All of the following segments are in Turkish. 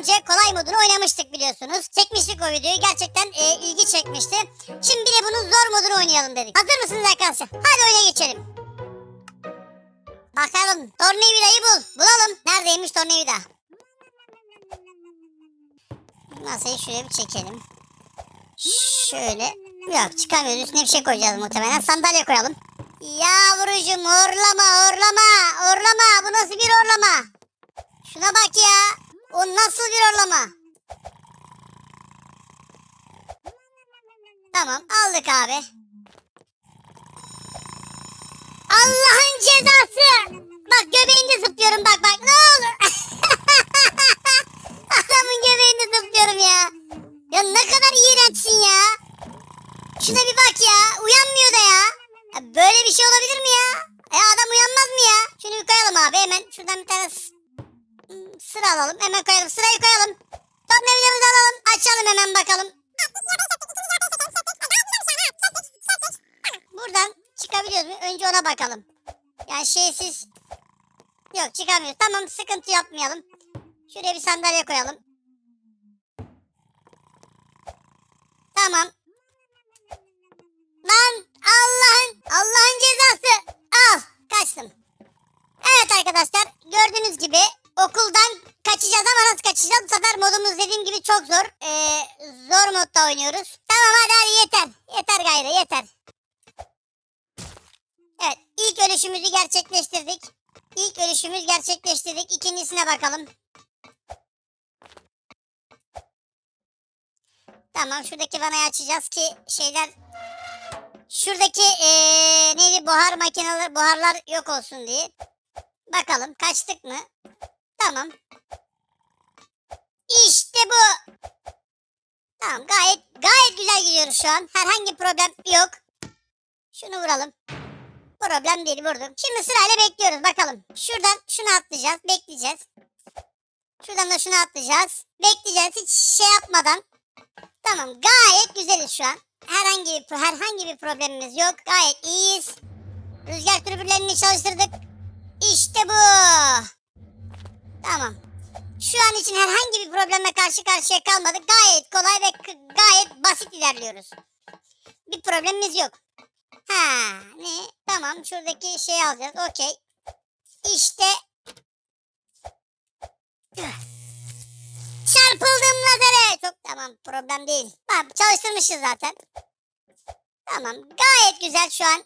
önce kolay modunu oynamıştık biliyorsunuz. Çekmiştik o videoyu. Gerçekten e, ilgi çekmişti. Şimdi bir de bunun zor modunu oynayalım dedik. Hazır mısınız arkadaşlar? Hadi oyuna geçelim. Bakalım. Tornavida'yı bul. Bulalım. Neredeymiş tornavida? Masayı şuraya bir çekelim. Şöyle. Yok çıkamıyoruz. Üstüne bir şey koyacağız muhtemelen. Sandalye koyalım. Yavrucuğum horlama horlama. Horlama. Bu nasıl bir horlama? Şuna bak ya. O nasıl bir horlama? Tamam aldık abi. Allah'ın cezası. Bak göbeğinde zıplıyorum bak bak ne olur. Adamın göbeğinde zıplıyorum ya. Ya ne kadar iğrençsin ya. Şuna bir bak ya. Uyanmıyor da ya. ya böyle bir şey olabilir mi ya? E adam uyanmaz mı ya? Şunu bir koyalım abi hemen. Şuradan bir tane sıra alalım. Hemen koyalım. Sırayı koyalım. Tornavidamızı alalım. Açalım hemen bakalım. Buradan çıkabiliyoruz mu? Önce ona bakalım. Yani şeysiz. Yok çıkamıyoruz. Tamam sıkıntı yapmayalım. Şuraya bir sandalye koyalım. Tamam. Lan Allah'ın Allah'ın cezası. Al kaçtım. Evet arkadaşlar gördüğünüz gibi okuldan kaçacağız ama nasıl kaçacağız? Bu sefer modumuz dediğim gibi çok zor. Ee, zor modda oynuyoruz. Tamam hadi hadi yeter. Yeter gayrı yeter. Evet ilk ölüşümüzü gerçekleştirdik. İlk ölüşümüz gerçekleştirdik. İkincisine bakalım. Tamam şuradaki vanayı açacağız ki şeyler şuradaki eee neydi buhar makineler buharlar yok olsun diye. Bakalım kaçtık mı? Tamam. İşte bu. Tamam gayet gayet güzel gidiyoruz şu an. Herhangi problem yok. Şunu vuralım. Problem değil vurdum. Şimdi sırayla bekliyoruz bakalım. Şuradan şunu atlayacağız. Bekleyeceğiz. Şuradan da şunu atlayacağız. Bekleyeceğiz hiç şey yapmadan. Tamam gayet güzeliz şu an. Herhangi bir herhangi bir problemimiz yok. Gayet iyiyiz. Rüzgar türbürlerini çalıştırdık. İşte bu. Tamam. Şu an için herhangi bir problemle karşı karşıya kalmadık. Gayet kolay ve gayet basit ilerliyoruz. Bir problemimiz yok. Ha ne? Tamam şuradaki şeyi alacağız. Okey. İşte. Çarpıldım lazere. Çok tamam problem değil. Bak çalıştırmışız zaten. Tamam gayet güzel şu an.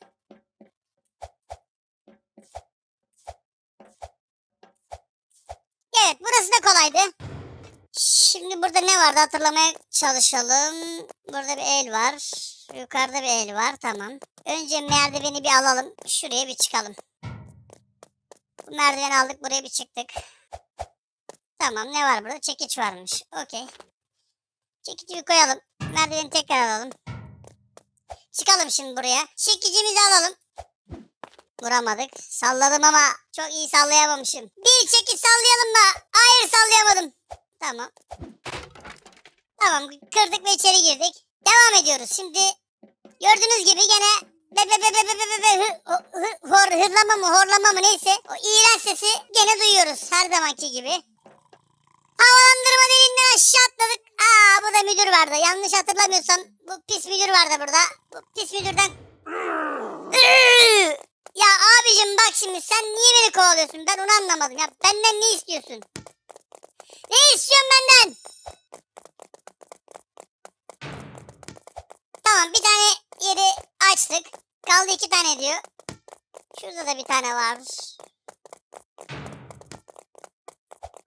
Evet burası da kolaydı. Şimdi burada ne vardı hatırlamaya çalışalım. Burada bir el var. Yukarıda bir el var tamam. Önce merdiveni bir alalım. Şuraya bir çıkalım. Bu merdiveni aldık buraya bir çıktık. Tamam ne var burada? Çekiç varmış. Okey. Çekici bir koyalım. Merdiveni tekrar alalım. Çıkalım şimdi buraya. Çekicimizi alalım. Vuramadık. Salladım ama çok iyi sallayamamışım. Bir çekiç sallayalım mı? Hayır sallayamadım. Tamam. Tamam kırdık ve içeri girdik. Devam ediyoruz. Şimdi gördüğünüz gibi gene be hı- hı- hor, hırlama mı horlama mı neyse o iğrenç sesi gene duyuyoruz her zamanki gibi. Havalandırma deliğinden aşağı atladık. Aa bu da müdür vardı. Yanlış hatırlamıyorsam bu pis müdür vardı burada. Bu pis müdürden... Ya abicim bak şimdi sen niye beni kovalıyorsun? Ben onu anlamadım ya. Benden ne istiyorsun? Ne istiyorsun benden? Tamam bir tane yeri açtık. Kaldı iki tane diyor. Şurada da bir tane var.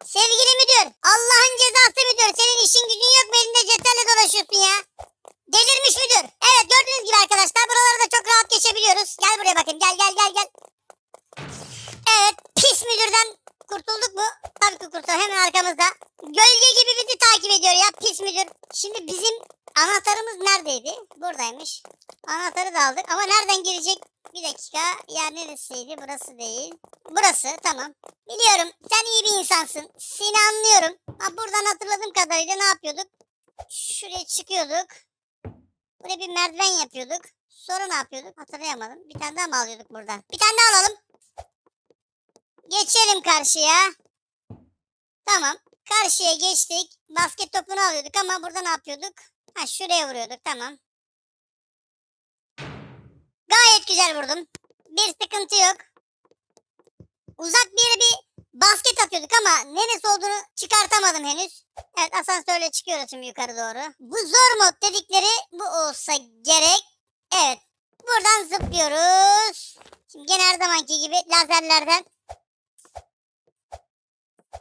Sevgili müdür, Allah'ın cezası müdür. Senin işin gücün yok mu elinde cetvelle dolaşıyorsun ya? Delirmiş müdür. Evet gördüğünüz gibi arkadaşlar buraları da çok rahat geçebiliyoruz. Gel buraya bakayım gel gel gel gel. Evet pis müdürden kurtulduk mu? Tabii ki kurtulduk hemen arkamızda. Gölge gibi bizi takip ediyor ya pis müdür. Şimdi bizim anahtarımız neredeydi? Buradaymış. Anahtarı da aldık ama nereden girecek? Bir dakika. Yer neresiydi? Burası değil. Burası tamam. Biliyorum sen iyi bir insansın. Seni anlıyorum. Ha, buradan hatırladığım kadarıyla ne yapıyorduk? Şuraya çıkıyorduk. Buraya bir merdiven yapıyorduk. Sonra ne yapıyorduk? Hatırlayamadım. Bir tane daha mı alıyorduk buradan? Bir tane daha alalım. Geçelim karşıya. Tamam. Karşıya geçtik. Basket topunu alıyorduk ama burada ne yapıyorduk? Ha şuraya vuruyorduk. Tamam. Gayet güzel vurdum. Bir sıkıntı yok. Uzak bir bir basket atıyorduk ama neresi olduğunu çıkartamadım henüz. Evet asansörle çıkıyoruz şimdi yukarı doğru. Bu zor mod dedikleri bu olsa gerek. Evet. Buradan zıplıyoruz. Şimdi gene her zamanki gibi lazerlerden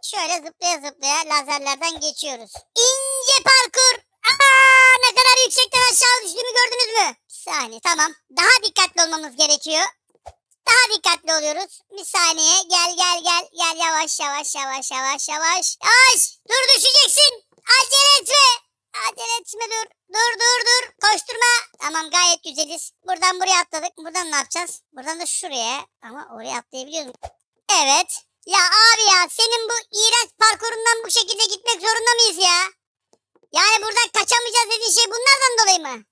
şöyle zıplaya zıplaya lazerlerden geçiyoruz. İnce parkur. Aa, ne kadar yüksekten aşağı düştüğümü gördünüz mü? Bir saniye tamam. Daha dikkatli olmamız gerekiyor. Daha dikkatli oluyoruz. Bir saniye. Gel gel gel. Gel yavaş yavaş yavaş yavaş yavaş. Yavaş. Dur düşeceksin. Acele etme. Acele etme dur. Dur dur dur. Koşturma. Tamam gayet güzeliz. Buradan buraya atladık. Buradan ne yapacağız? Buradan da şuraya. Ama oraya atlayabiliyoruz. Evet. Ya abi ya senin bu iğrenç parkurundan bu şekilde gitmek zorunda mıyız ya? Yani buradan kaçamayacağız dediğin şey bunlardan dolayı mı?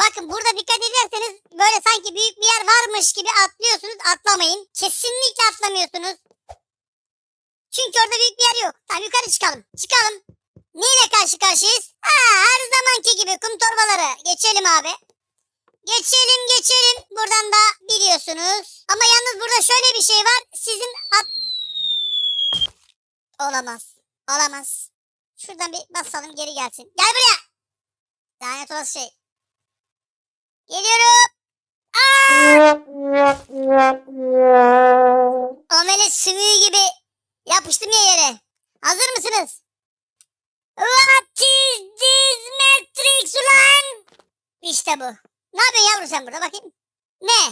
Bakın burada dikkat ederseniz böyle sanki büyük bir yer varmış gibi atlıyorsunuz. Atlamayın. Kesinlikle atlamıyorsunuz. Çünkü orada büyük bir yer yok. Tamam yukarı çıkalım. Çıkalım. Neyle karşı karşıyayız? Ha, her zamanki gibi kum torbaları. Geçelim abi. Geçelim geçelim. Buradan da biliyorsunuz. Ama yalnız burada şöyle bir şey var. Sizin at... Olamaz. Olamaz. Şuradan bir basalım geri gelsin. Gel buraya. Lanet olası şey. Geliyorum. Amele sümüğü gibi yapıştım ya yere. Hazır mısınız? What is this Matrix ulan? İşte bu. Ne yapıyorsun yavrum sen burada bakayım? Ne?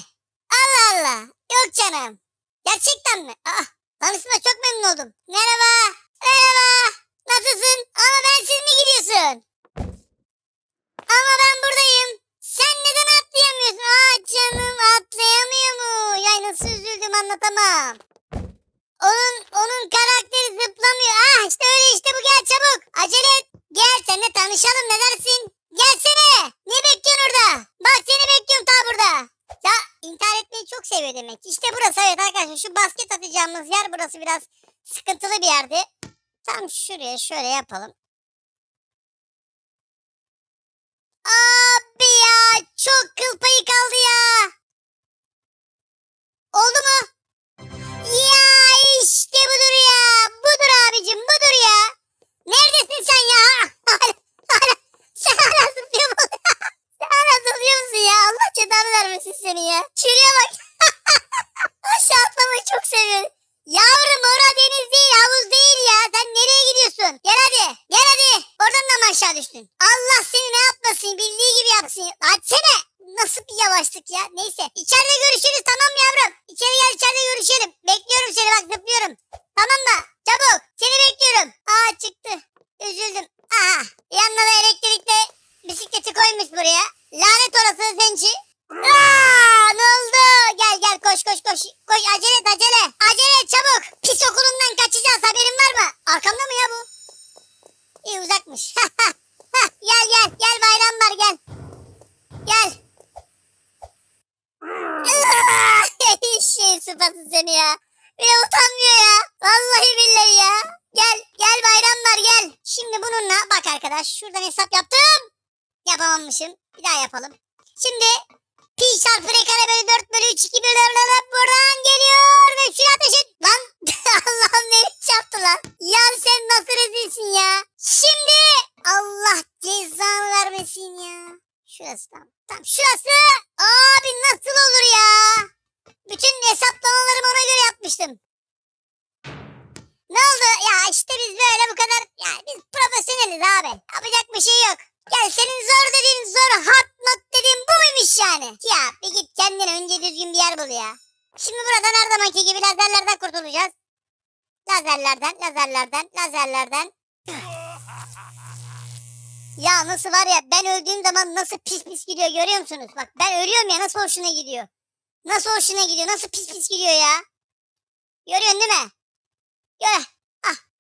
Allah Allah. Yok canım. Gerçekten mi? Aa, tanıştığıma çok memnun oldum. Merhaba. Nasıl üzüldüm anlatamam. Onun onun karakteri zıplamıyor. Ah işte öyle işte bu gel çabuk. Acele et. Gel seninle tanışalım ne dersin? Gelsene. Ne bekliyorsun orada? Bak seni bekliyorum ta burada. Ya intihar etmeyi çok seviyor demek. İşte burası evet arkadaşlar şu basket atacağımız yer burası biraz sıkıntılı bir yerdi. Tam şuraya şöyle yapalım. Abi ya çok kıl payı kaldı ya. Oldu mu? Ya işte budur ya. Budur abicim budur ya. Neredesin sen ya? Hala, hala, sen hala zıplıyor musun? sen hala zıplıyor musun ya? Allah cezanı vermesin seni ya. Şuraya bak. Aşağı atlamayı çok seviyorum. Yavrum ora deniz değil havuz değil ya. Sen nereye gidiyorsun? Gel hadi. Gel hadi. Oradan da mı aşağı düştün? Allah seni ne yapmasın bildiği gibi yapsın. Açsene. Nasıl bir yavaşlık ya. Neyse. İçeride görüşürüz tamam mı yavrum? İçeri gel içeride görüşelim. Bekliyorum seni bak zıplıyorum. Tamam mı? Çabuk. Seni bekliyorum. Aa çıktı. Üzüldüm. Aha. Yanına da elektrikli bisikleti koymuş buraya. Lanet orası zenci. Aa, ne oldu? Gel gel koş koş koş. Koş acele et acele. Biz böyle bu kadar. Ya biz profesyoneliz abi. Yapacak bir şey yok. Gel senin zor dediğin zor hot not dediğin bu muymuş yani? Ya bir git kendine önce düzgün bir yer bul ya. Şimdi buradan her zamanki gibi lazerlerden kurtulacağız. Lazerlerden, lazerlerden, lazerlerden. Ya nasıl var ya ben öldüğüm zaman nasıl pis pis gidiyor görüyor musunuz? Bak ben ölüyorum ya nasıl hoşuna gidiyor. Nasıl hoşuna gidiyor nasıl pis pis gidiyor ya. Görüyorsun değil mi? Gör.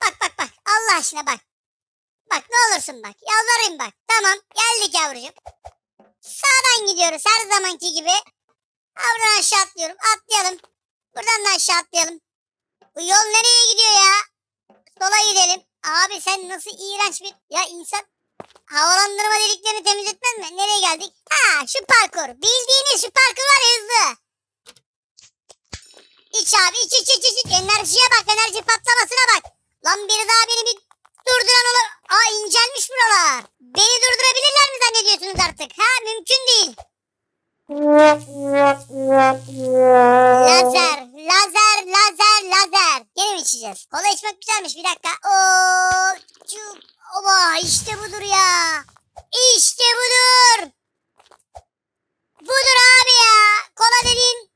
Bak bak bak Allah aşkına bak. Bak ne olursun bak yalvarayım bak. Tamam geldik yavrucuğum. Sağdan gidiyoruz her zamanki gibi. Buradan aşağı atlıyorum atlayalım. Buradan da aşağı atlayalım. Bu yol nereye gidiyor ya? Sola gidelim. Abi sen nasıl iğrenç bir... Ya insan havalandırma deliklerini temizletmez mi? Nereye geldik? Ha şu parkur. Bildiğiniz şu parkur var hızlı. İç abi iç iç iç iç. Enerjiye bak enerji patlamasına bak. Lan biri daha beni bir durduran olur. Aa incelmiş buralar. Beni durdurabilirler mi zannediyorsunuz artık? Ha mümkün değil. Lazer, lazer, lazer, lazer. Yine mi içeceğiz? Kola içmek güzelmiş. Bir dakika. Oo, çuk. Oba işte budur ya. İşte budur abi ya. Kola dediğin.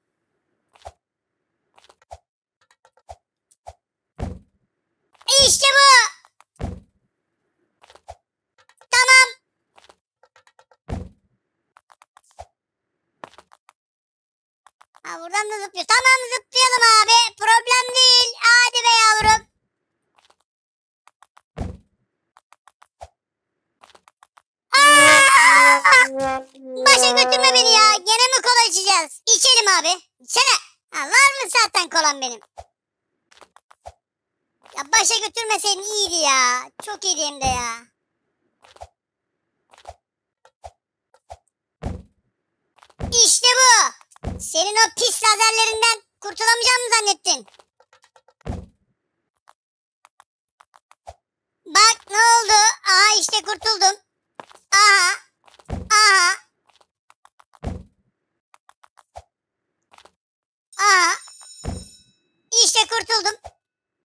İşte bu. Tamam. Ha buradan da zıplıyor. Tamam zıplayalım abi. Problem değil. Hadi be yavrum. Başa götürme beni ya. Gene mi kola içeceğiz? İçelim abi. İçene. Ha, var mı zaten kolam benim? Ya başa götürmeseydin iyiydi ya. Çok iyiydi hem de ya. İşte bu. Senin o pis lazerlerinden kurtulamayacağım mı zannettin? Bak ne oldu? Aha işte kurtuldum. Aha. Aha. Aha. İşte kurtuldum.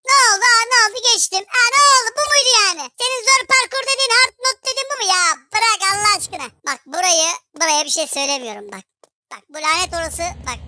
Ne oldu? Aa, ne oldu? Geçtim. Aa, ne oldu? Bu muydu yani? Senin zor parkur dediğin hard not dediğin bu mu ya? Bırak Allah aşkına. Bak burayı, buraya bir şey söylemiyorum bak. Bak bu lanet orası bak.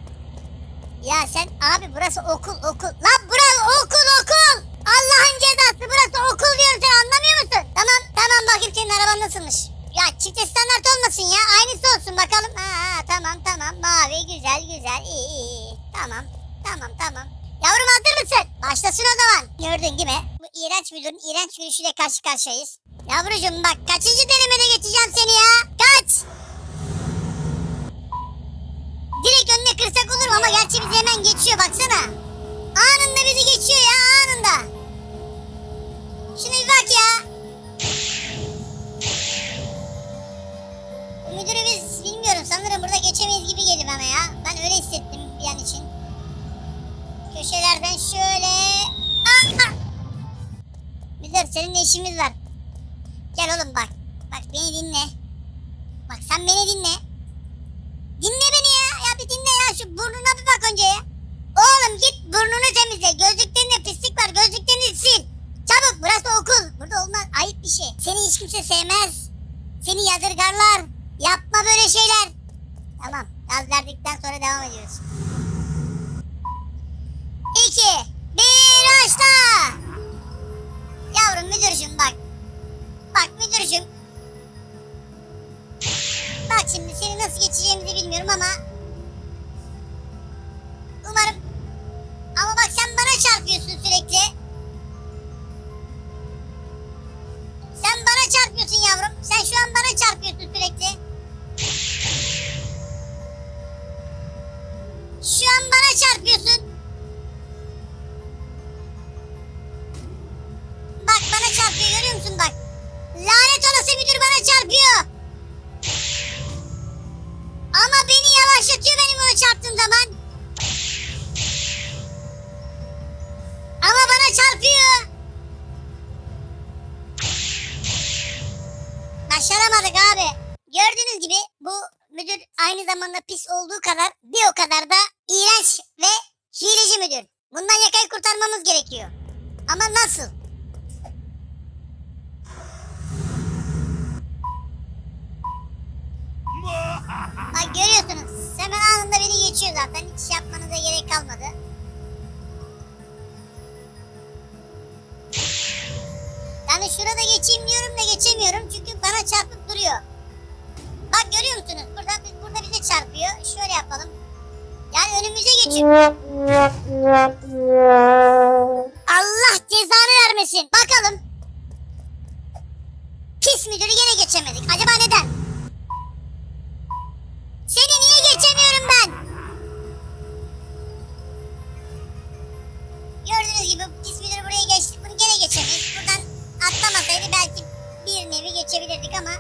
Ya sen abi burası okul okul. Lan burası okul okul. Allah'ın cezası burası okul diyorum sen anlamıyor musun? Tamam tamam bakayım senin araban nasılmış. Ya çift standart olmasın ya aynısı olsun bakalım. Ha, tamam tamam mavi güzel güzel iyi iyi. iyi. Tamam tamam tamam. Yavrum hazır mısın? Başlasın o zaman. Gördün değil mi? Bu iğrenç müdürün iğrenç gülüşüyle karşı karşıyayız. Yavrucuğum bak kaçıncı denemede geçeceğim seni ya? Kaç? Direkt önüne kırsak olur ama gerçi bizi hemen geçiyor baksana. Anında bizi geçiyor ya anında. Şuna bir bak ya. Müdürü biz bilmiyorum sanırım burada geçemeyiz gibi geldi bana ya. Ben öyle hissettim bir an için. Köşelerden şöyle. Müdür seninle işimiz var. Gel oğlum bak. Bak beni dinle. Bak sen beni dinle. Dinle beni ya. Ya bir dinle ya. Şu burnuna bir bak önce ya. Oğlum git burnunu temizle. Gözlüklerinde pislik var. Gözlüklerini sil. Çabuk burası okul. Burada olmaz. Ayıp bir şey. Seni hiç kimse sevmez. Seni yadırgarlar. Yapma böyle şeyler. Tamam. Gaz verdikten sonra devam ediyoruz. İki. Bir başla. Yavrum müdürcüm bak. Bak müdürcüm. Bak şimdi seni nasıl geçeceğimizi bilmiyorum ama gerekiyor. Ama nasıl? Bak görüyorsunuz. Hemen anında beni geçiyor zaten. Hiç yapmanıza gerek kalmadı. Yani şurada geçeyim diyorum da geçemiyorum. Çünkü bana çarpıp duruyor. Bak görüyor musunuz? Burada, burada bize çarpıyor. Şöyle yapalım. Lan önümüze geçin. Allah cezanı vermesin. Bakalım. Pis müdürü gene geçemedik. Acaba neden? Seni niye geçemiyorum ben? Gördüğünüz gibi pis müdürü buraya geçtik. Bunu gene geçemeyiz. Buradan atlamasaydı belki bir nevi geçebilirdik ama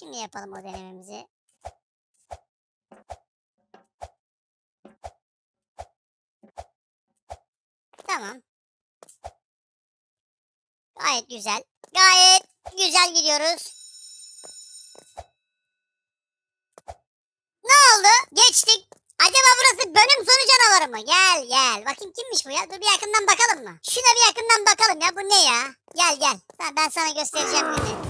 Şimdi yapalım o denememizi. Tamam. Gayet güzel. Gayet güzel gidiyoruz. Ne oldu? Geçtik. Acaba burası bölüm sonu canavarı mı? Gel gel. Bakayım kimmiş bu ya? Dur bir yakından bakalım mı? Şuna bir yakından bakalım ya. Bu ne ya? Gel gel. Ben sana göstereceğim günü.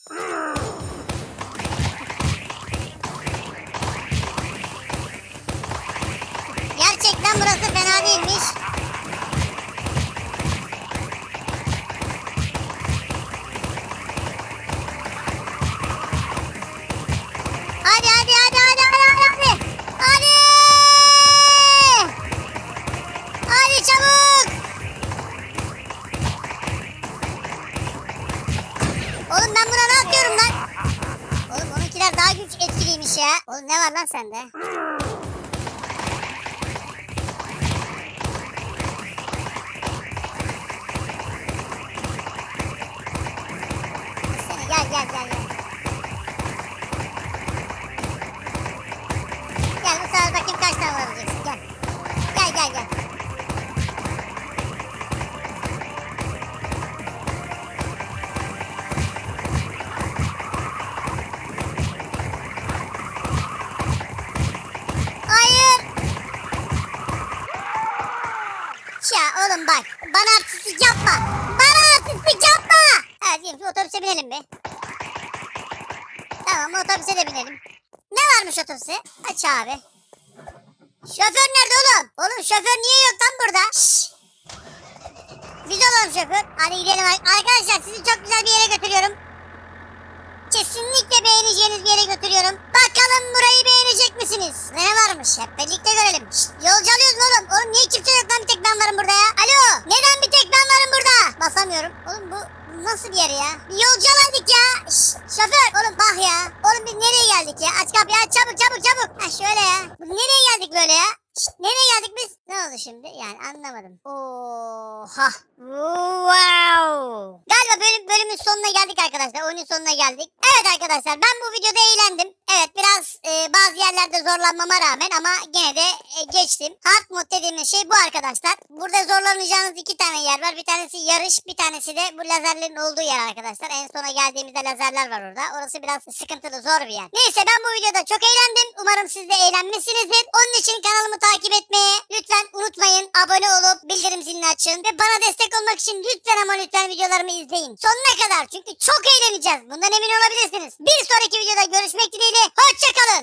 ya. Oğlum ne var lan sende? oğlum bak bana artistlik yapma. Bana artistlik yapma. Evet diyelim otobüse binelim bir. Tamam otobüse de binelim. Ne varmış otobüse? Aç abi. Şoför nerede oğlum? Oğlum şoför niye yok lan burada? Şşş. Biz olalım şoför. Hadi gidelim arkadaşlar sizi çok güzel bir yere götürüyorum. Kesinlikle beğeneceğiniz bir yere götürüyorum. Bakalım burayı beğenecek misiniz? Ne varmış? Hep birlikte görelim. Şşt, yolcu alıyoruz mu oğlum? Oğlum niye kimse yok lan bir tek ben varım burada ya? Alo neden bir tek ben varım burada? Basamıyorum. Oğlum bu nasıl bir yer ya? Bir yolcu alaydık ya. Şşt, şoför oğlum bak ya. Oğlum biz nereye geldik ya? Aç kapıyı aç çabuk çabuk çabuk. Ha şöyle ya. Nereye geldik böyle ya? Nereye geldik biz? Ne oldu şimdi? Yani anlamadım. Oha. Wow. Galiba bölüm, bölümün sonuna geldik arkadaşlar. Oyunun sonuna geldik. Evet arkadaşlar ben bu videoda eğlendim. Evet biraz e, bazı yerlerde zorlanmama rağmen ama gene de e, geçtim. Hard mod dediğimiz şey bu arkadaşlar. Burada zorlanacağınız iki tane yer var. Bir tanesi yarış bir tanesi de bu lazerlerin olduğu yer arkadaşlar. En sona geldiğimizde lazerler var orada. Orası biraz sıkıntılı zor bir yer. Neyse ben bu videoda çok eğlendim. Umarım siz de eğlenmişsinizdir. Onun için kanalımı takip etmeyi lütfen unutmayın. Abone olup bildirim zilini açın. Ve bana destek olmak için lütfen ama lütfen videolarımı izleyin. Sonuna kadar çünkü çok eğleneceğiz. Bundan emin olabilirsiniz. Bir sonraki videoda görüşmek dileğiyle. Hoşçakalın.